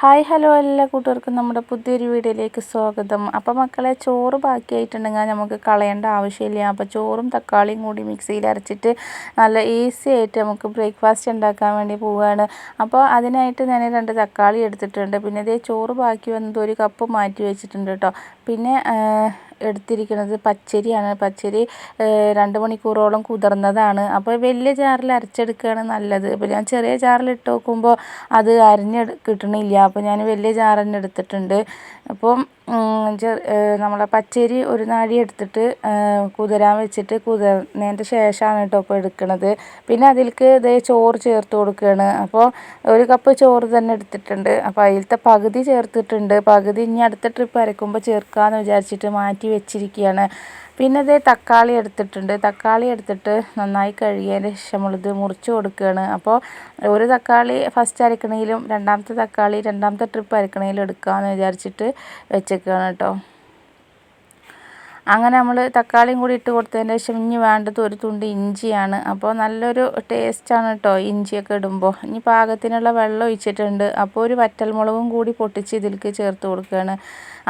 Hi hello എല്ലാ കൂട്ടുകാർക്കും നമ്മുടെ പുതിയൊരു വീഡിയോയിലേക്ക് സ്വാഗതം. അപ്പോൾ മക്കളെ ചോറ് ബാക്കിയായിട്ടുണ്ടെങ്കിൽ നമുക്ക് കളയേണ്ട ആവശ്യമില്ല. അപ്പോൾ ചോറും തക്കാളിയും കൂടി മിക്സിയിൽ അരച്ചിട്ട് നല്ല ഈസി ആയിട്ട് നമുക്ക് ബ്രേക്ക്ഫാസ്റ്റ് ഉണ്ടാക്കാൻ വേണ്ടി പോവുകയാണ്. അപ്പോൾ അതിനായിട്ട് ഞാൻ രണ്ട് തക്കാളി എടുത്തിട്ടുണ്ട്. പിന്നെ ഇതേ ചോറ് ബാക്കി വന്നത് ഒരു കപ്പ് മാറ്റി വെച്ചിട്ടുണ്ട് കേട്ടോ. പിന്നെ എടുത്തിരിക്കുന്നത് പച്ചരിയാണ്. പച്ചരി രണ്ട് മണിക്കൂറോളം കുതിർന്നതാണ്. അപ്പോൾ വലിയ ജാറിൽ അരച്ചെടുക്കുകയാണ് നല്ലത്. അപ്പോൾ ഞാൻ ചെറിയ ജാറിൽ ഇട്ട് നോക്കുമ്പോൾ അത് അരിഞ്ഞ് കിട്ടണില്ല. അപ്പോൾ ഞാൻ വലിയ ജാർ തന്നെ എടുത്തിട്ടുണ്ട്. അപ്പം നമ്മളെ പച്ചരി ഒരു നാഴി എടുത്തിട്ട് കുതിരാൻ വെച്ചിട്ട് കുതിർന്നതിന്റെ ശേഷമാണ് കേട്ടോ ഇപ്പോൾ എടുക്കുന്നത് പിന്നെ അതിലേക്ക് ഇതേ ചോറ് ചേർത്ത് കൊടുക്കുകയാണ് അപ്പോൾ ഒരു കപ്പ് ചോറ് തന്നെ എടുത്തിട്ടുണ്ട്. അപ്പോൾ അതിലത്തെ പകുതി ചേർത്തിട്ടുണ്ട്. പകുതി ഇനി അടുത്ത ട്രിപ്പ് അരക്കുമ്പോൾ ചേർക്കാമെന്ന് വിചാരിച്ചിട്ട് മാറ്റി വെച്ചിരിക്കുകയാണ് പിന്നെ ഇത് തക്കാളി എടുത്തിട്ടുണ്ട്. തക്കാളി എടുത്തിട്ട് നന്നായി കഴുകിയതിന് ശേഷം നമ്മളിത് മുറിച്ച് കൊടുക്കുകയാണ്. അപ്പോൾ ഒരു തക്കാളി ഫസ്റ്റ് അരക്കണമെങ്കിലും രണ്ടാമത്തെ തക്കാളി രണ്ടാമത്തെ ട്രിപ്പ് അരക്കണമെങ്കിലും എടുക്കാമെന്ന് വിചാരിച്ചിട്ട് വെച്ചേക്കുകയാണ് കേട്ടോ. അങ്ങനെ നമ്മൾ തക്കാളിയും കൂടി ഇട്ട് കൊടുത്തതിന് ശേഷം ഇനി വേണ്ടത് ഒരു തുണ്ട് ഇഞ്ചിയാണ്. അപ്പോൾ നല്ലൊരു ടേസ്റ്റാണ് കേട്ടോ ഇഞ്ചിയൊക്കെ ഇടുമ്പോൾ ഇനി പാകത്തിനുള്ള വെള്ളം ഒഴിച്ചിട്ടുണ്ട്. അപ്പോൾ ഒരു വറ്റൽമുളകും കൂടി പൊട്ടിച്ച് ഇതിലേക്ക് ചേർത്ത് കൊടുക്കുകയാണ്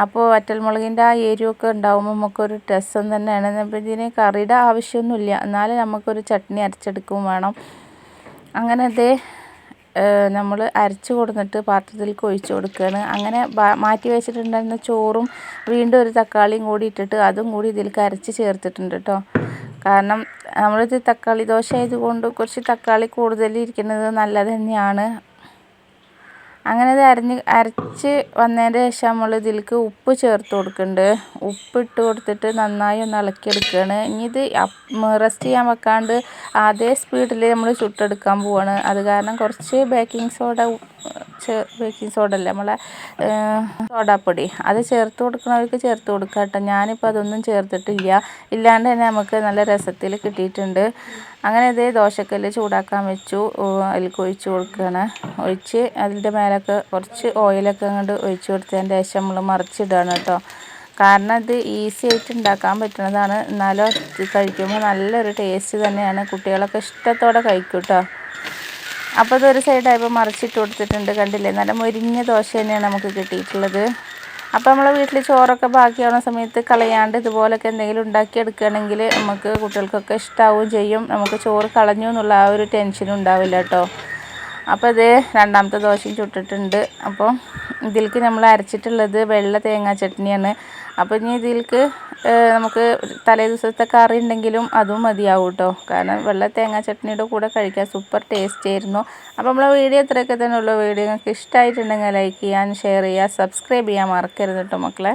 അപ്പോൾ വറ്റൽമുളകിന്റെ ആ എരിവൊക്കെ ഉണ്ടാകുമ്പോൾ നമുക്കൊരു രസം തന്നെയാണ്. അപ്പോൾ ഇതിന് കറിയുടെ ആവശ്യമൊന്നുമില്ല. എന്നാലും നമുക്കൊരു ചട്നി അരച്ചെടുക്കും വേണം. അങ്ങനെ അതേ നമ്മൾ അരച്ച് കൊടുത്തിട്ട് പാത്രത്തിലേക്ക് ഒഴിച്ച് കൊടുക്കുകയാണ് അങ്ങനെ മാറ്റി വെച്ചിട്ടുണ്ടായിരുന്ന ചോറും വീണ്ടും ഒരു തക്കാളിയും കൂടി ഇട്ടിട്ട് അതും കൂടി ഇതിലേക്ക് അരച്ച് ചേർത്തിട്ടുണ്ട് കേട്ടോ കാരണം നമ്മളിത് തക്കാളി ദോശ ആയതുകൊണ്ട് കുറച്ച് തക്കാളി കൂടുതൽ ഇരിക്കുന്നത് നല്ലത് തന്നെയാണ്. അങ്ങനെ ഇത് അരഞ്ഞ് അരച്ച് വന്നതിന്റെ ശേഷം നമ്മൾ ഇതിലേക്ക് ഉപ്പ് ചേർത്ത് കൊടുക്കുന്നുണ്ട് ഉപ്പ് ഇട്ട് കൊടുത്തിട്ട് നന്നായി ഒന്ന് ഇളക്കിയെടുക്കുകയാണ് ഇനി ഇത് റെസ്റ്റ് ചെയ്യാൻ വെക്കാണ്ട് അതേ സ്പീഡിൽ നമ്മൾ ചുട്ടെടുക്കാൻ പോവാണ്. അത് കാരണം കുറച്ച് ബേക്കിംഗ് സോഡ ബേക്കിംഗ് സോഡ അല്ല? നമ്മളെ സോഡാപ്പൊടി. അത് ചേർത്ത് കൊടുക്കുന്നവർക്ക് ചേർത്ത് കൊടുക്കാം കേട്ടോ. ഞാനിപ്പോൾ അതൊന്നും ചേർത്തിട്ടില്ല. ഇല്ലാണ്ട് തന്നെ നമുക്ക് നല്ല രസത്തിൽ കിട്ടിയിട്ടുണ്ട്. അങ്ങനെ ഇതേ ദോശക്കല്ല് ചൂടാക്കാൻ വെച്ചു. അതിലേക്ക് ഒഴിച്ച് കൊടുക്കുകയാണ്. ഒഴിച്ച് അതിന്റെ മേലൊക്കെ കുറച്ച് ഓയിലൊക്കെ അങ്ങോട്ട് ഒഴിച്ച് കൊടുത്തതിന്റെ ശേഷം നമ്മൾ മറിച്ചിടുകയാണ് കേട്ടോ. കാരണം ഇത് ഈസി ആയിട്ട് ഉണ്ടാക്കാൻ പറ്റുന്നതാണ്. എന്നാലും കഴിക്കുമ്പോൾ നല്ലൊരു ടേസ്റ്റ് തന്നെയാണ്. കുട്ടികളൊക്കെ ഇഷ്ടത്തോടെ കഴിക്കും കേട്ടോ. അപ്പോൾ ഇതൊരു സൈഡായപ്പോൾ മറിച്ചിട്ട് കൊടുത്തിട്ടുണ്ട് കണ്ടില്ലേ? നല്ല മുരിഞ്ഞ ദോശ തന്നെയാണ് നമുക്ക് കിട്ടിയിട്ടുള്ളത്. അപ്പോൾ നമ്മൾ വീട്ടിൽ ചോറൊക്കെ ബാക്കിയാവുന്ന സമയത്ത് കളയാണ്ട് ഇതുപോലൊക്കെ എന്തെങ്കിലും ഉണ്ടാക്കിയെടുക്കുകയാണെങ്കിൽ നമുക്ക് കുട്ടികൾക്കൊക്കെ ഇഷ്ടമാവുകയും ചെയ്യും. നമുക്ക് ചോറ് കളഞ്ഞു എന്നുള്ള ആ ഒരു ടെൻഷനും ഉണ്ടാവില്ല കേട്ടോ. അപ്പോൾ ഇത് രണ്ടാമത്തെ ദോശയും ചുട്ടിട്ടുണ്ട്. അപ്പോൾ ഇതിലേക്ക് നമ്മൾ അരച്ചിട്ടുള്ളത് വെള്ള തേങ്ങാ ചട്നിയാണ്. അപ്പോൾ ഇനി ഇതിലേക്ക് നമുക്ക് തലേ ദിവസത്തെ കറി ഉണ്ടെങ്കിലും അതും മതിയാവും കേട്ടോ കാരണം വെള്ള തേങ്ങാ ചട്നിയുടെ കൂടെ കഴിക്കാൻ സൂപ്പർ ടേസ്റ്റ് ആയിരുന്നു. അപ്പോൾ നമ്മളെ വീഡിയോ ഇത്രയൊക്കെ തന്നെ ഉള്ളൂ. വീഡിയോ നിങ്ങൾക്ക് ഇഷ്ടമായിട്ടുണ്ടെങ്കിൽ ലൈക്ക് ചെയ്യാൻ ഷെയർ ചെയ്യുക സബ്സ്ക്രൈബ് ചെയ്യാൻ മറക്കരുത് കേട്ടോ മക്കളെ.